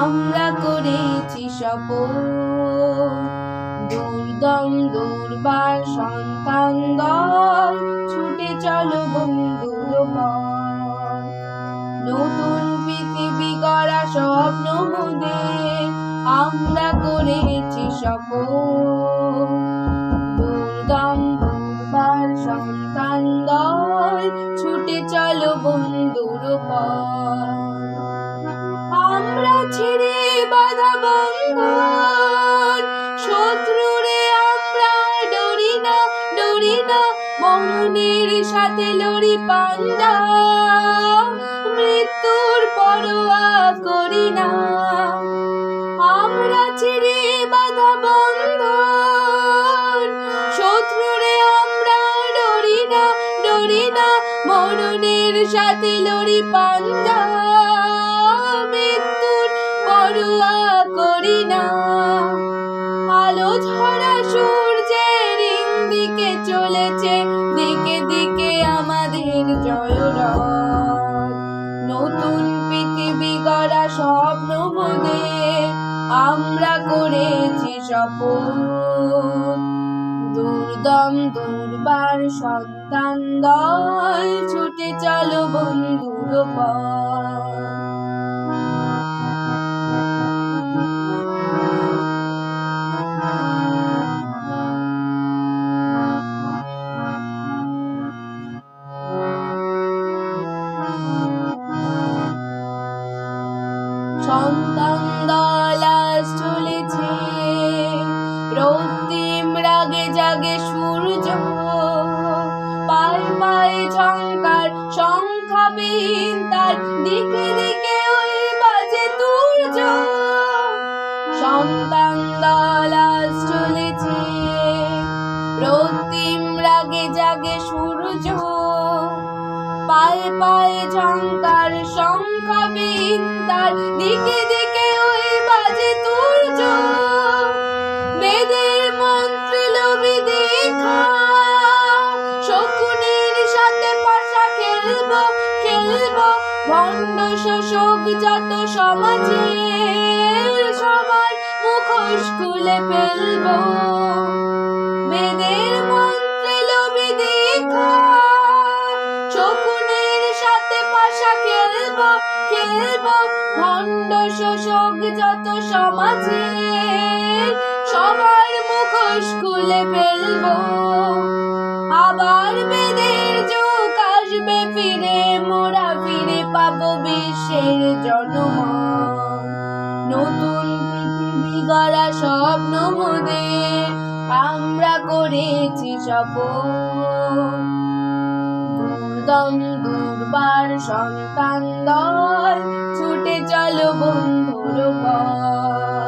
আমরা করেছি শপথ দুর্দম, দুর্বার, সন্তান দল, ছুটে চলো বন্ধুর পথ। নতুন পৃথিবী করা স্বপ্ন মোদের, আমরা করেছি শপথ দুর্দম, দুর্বার, সন্তান দল, ছুটে চলো বন্ধুর পথ। আমরা ছেড়ে বাধা বন্ধন। শত্রুরে আমরা ডরি না ডরি না মরণের সাথে লড়ি পান্ডা। মৃত্যুর পরোয়া করি না। আমরা ছেড়ে বাধা বন্ধন। শত্রুরে আমরা ডরি না ডরি না, মরণের সাথে লড়ি পান্ডা। নতুন পৃথিবী গড়া স্বপ্ন মনে আমরা করেছি শপথ দুর্দম, দুর্বার, সন্তান দল, ছুটে চলো বন্ধুর পথ। সন্তান দলাস চলেছে। রক্তিম রাগে জাগে সূর্য। পায়ে পায়ে ঝঙ্কার সংখ্যাবিহীন তার দিকে দিকে ওই বাজে তুর্য সন্তান পায়ে পায়ে ঝঙ্কার সংখ্যাবিহীন তার দিকে দিকে ওই বাজে তুর্য। বেদের মন্ত্রে লোভি দেখা, শকুনির সাথে পাশা খেলব খেলব ভণ্ড শোষক যত সমাজে সবার মুখোশ খুলে ফেলব। বেদের খেলব ভণ্ড শোষক যত সমাজে, সবার মুখোশ খুলে ফেলব। আবার বেদের যুগ আসবে, ফিরে, মোরা ফিরে পাবো বিশ্বের জন্ম নতুন পৃথিবী গড়া স্বপ্ন মোদের, আমরা করেছি শপথ দুর্দম দুর্বার সন্তান দল ছুটে চলো বন্ধুর বন্ধুর